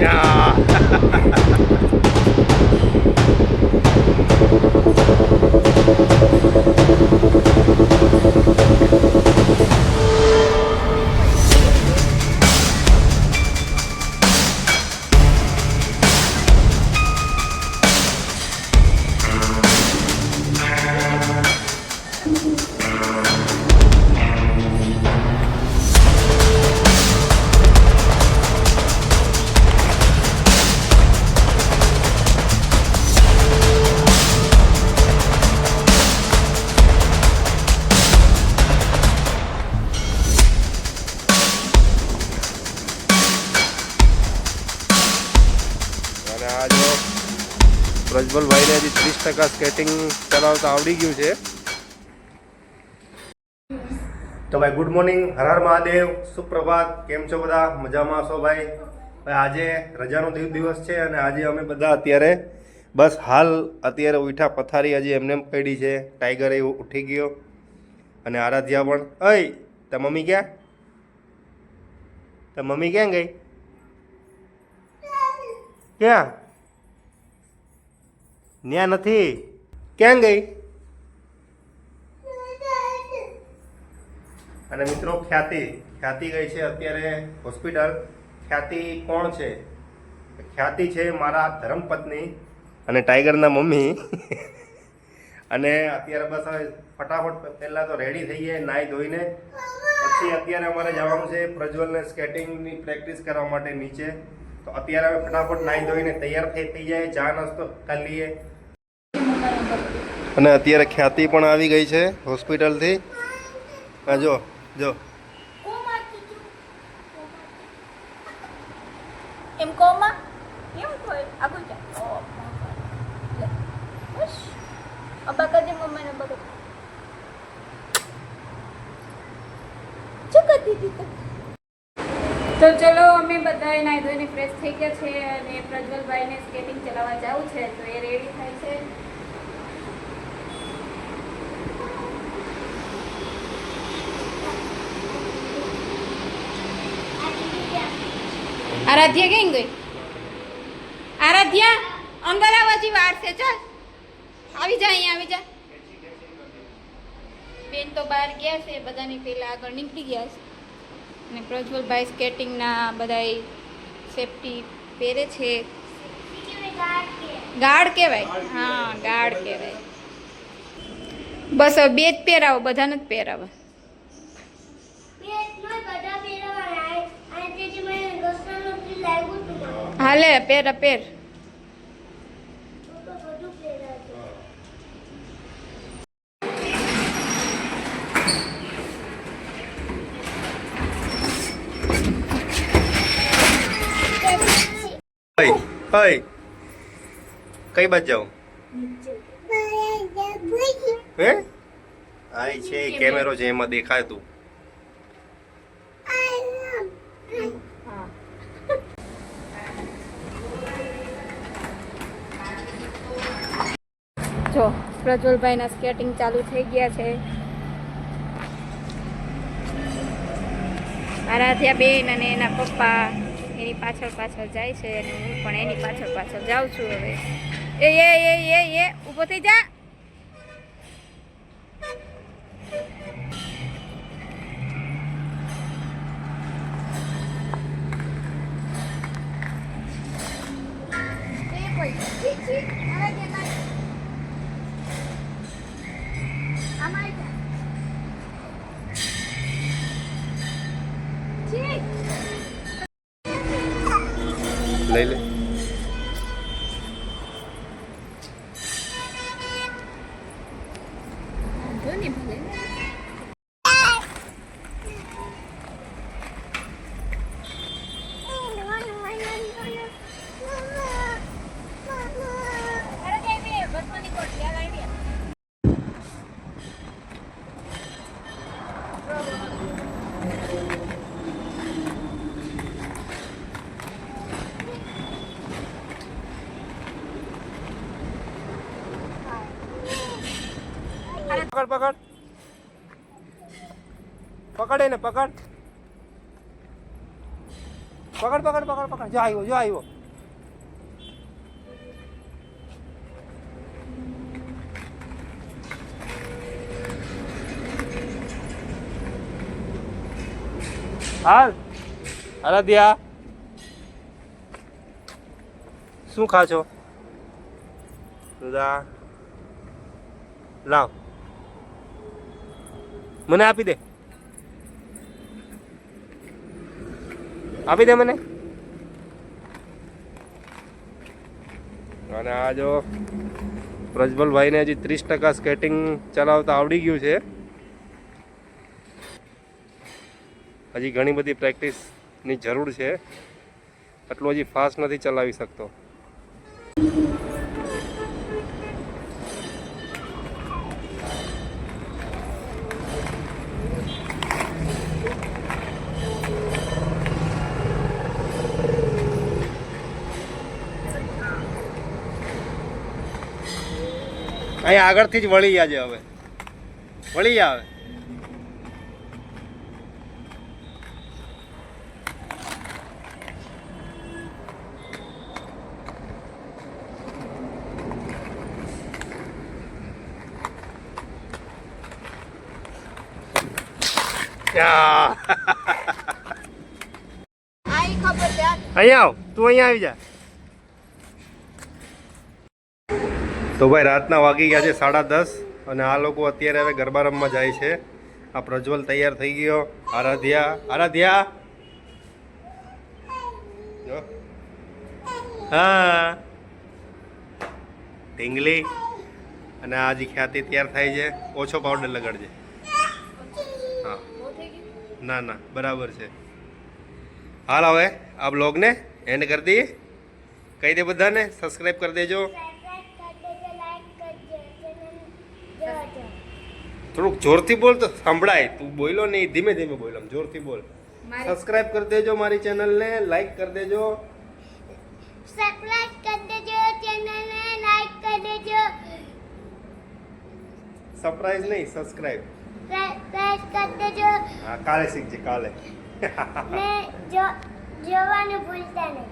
Ya. પ્રજ્વલભાઈને હજી ત્રીસ ટકા સ્કેટિંગ ચલાવતા આવડી ગયું છે. તો ભાઈ ગુડ મોર્નિંગ હર હર મહાદેવ, સુપ્રભાત, કેમ છો બધા? મજામાં છો ભાઈ? આજે રજાનો દિવ- દિવસ છે અને આજે અમે બધા અત્યારે બસ હાલ અત્યારે ઉઠા પથારી હજી એમને પડી છે. ટાઈગર એ ઉઠી ગયો અને આરાધ્યા પણ. અય, તા મમ્મી ક્યાં? તા મમ્મી ક્યાં ગઈ? ક્યાં? ન્યા નથી. ક્યાં ગઈ? અને મિત્રો, ખ્યાતિ. ખ્યાતિ ગઈ છે અત્યારે હોસ્પિટલ. ખ્યાતિ કોણ છે? ખ્યાતિ છે મારા ધર્મપત્ની અને ટાઈગરના મમ્મી. અને અત્યારે બસ હવે ફટાફટ પહેલાં તો રેડી થઈ જાય નાહી ધોઈને. પછી અત્યારે અમારે જવાનું છે પ્રજ્વલને સ્કેટિંગની પ્રેક્ટિસ કરવા માટે નીચે. તો અત્યારે અમે ફટાફટ નાહી ધોઈને તૈયાર થઈ થઈ જાય, ચા નાસ્તો કરી લઈએ. અને અત્યારે ખ્યાતિ પણ આવી ગઈ છે હોસ્પિટલથી. હા જો જો. તું? ચલો અમે બધા નાઈ ધોઈને ફ્રેશ થઈ ગયા છે અને પ્રજ્વલભાઈને સ્કેટિંગ ચલાવવા જવું છે તો એ રેડી થાય છે. આરાધ્યા કેમ ગઈ? આરાધ્યા અંદર આવવાથી વાર છે ચાલ. આવી જા અહીંયા, આવી જા. બેન તો બહાર ગયા છે, બધાની પહેલાં આગળ નીકળી ગયા છે. અને પ્રજ્વલભાઈ સ્કેટિંગના બધાય સેફટી પહેરે છે. ગાર્ડ કહેવાય. હા ગાર્ડ કહેવાય. બસ બે જ પહેરાવો, બધાને જ પહેરાવા. હાલે પેર પેર. હઈ કઈ બાજુ જાઉં હે? આઈ છે કેમેરો છે એમાં દેખાય તું જો પ્રજ્વલભાઈના સ્કેટિંગ ચાલુ થઈ ગયા છે. આરાધ્યા બેન અને એના પપ્પા એની પાછળ પાછળ જાય છે અને હું પણ એની પાછળ પાછળ જાઉં છું હવે. એ એ એ એ, ઊભો થઈ જા. લઈ લે. પકડ પકડ. પકડ એને પકડ. પકડ પકડ પકડ પકડ. જો આવ્યો જો આવ્યો. હાલ. આરાધ્યા શું ખા છો દુધા લાવ. મને આપી દે. આપી દે મને. અને આ જો પ્રજ્વલભાઈને હજી ત્રીસ ટકા સ્કેટિંગ ચલાવતા આવડી ગયું છે. હજી ઘણી બધી પ્રેક્ટિસની જરૂર છે. એટલું હજી ફાસ્ટ નથી ચલાવી શકતો. અહીંયા આગળથી જ વળી આજે હવે. વળી આવે. અહીંયા આવ. તું અહીંયા આવી જા. તો ભાઈ રાતના વાગી ગયા છે સાડા દસ અને આ લોકો અત્યારે હવે ગરબા રમવા જાય છે. આ પ્રજ્વલ તૈયાર થઈ ગયો. આરાધ્યા આરાધ્યા. હા. ઢીંગલી. અને આ ખ્યાતિ તૈયાર થાય છે. ઓછો પાવડર લગાડજે. હા. ના ના. બરાબર છે. હાલ હવે આ બ્લોગને એન્ડ કરી દઈએ. કહી દે બધાને સબસ્ક્રાઈબ કરી દેજો. થોડુંક જોરથી બોલ તો સંભળાય. તું બોલો નહીં ધીમે ધીમે બોલ આમ જોરથી બોલ. સબસ્ક્રાઇબ કરી દેજો મારી ચેનલને લાઈક કરી દેજો. સબસ્ક્રાઇબ કરી દેજો ચેનલને લાઈક કરી દેજો. સરપ્રાઈઝ નહીં સબસ્ક્રાઈબ સબસ્ક્રાઇબ કરી દેજો. હા કાલે શીખજે કાલે. ને જો જોવાનું ભૂલતા નહીં.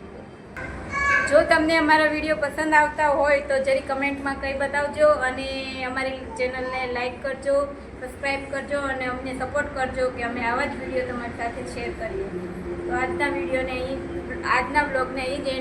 જો તમને અમારા વીડિયો પસંદ આવતા હોય તો જરી કમેન્ટમાં કંઈ બતાવજો અને અમારી ચેનલને લાઈક કરજો, સબસ્ક્રાઈબ કરજો અને અમને સપોર્ટ કરજો કે અમે આવા જ વીડિયો તમારી સાથે શેર કરીએ. તો આજના વિડીયોને અહીં, આજના બ્લોગને અહીં જ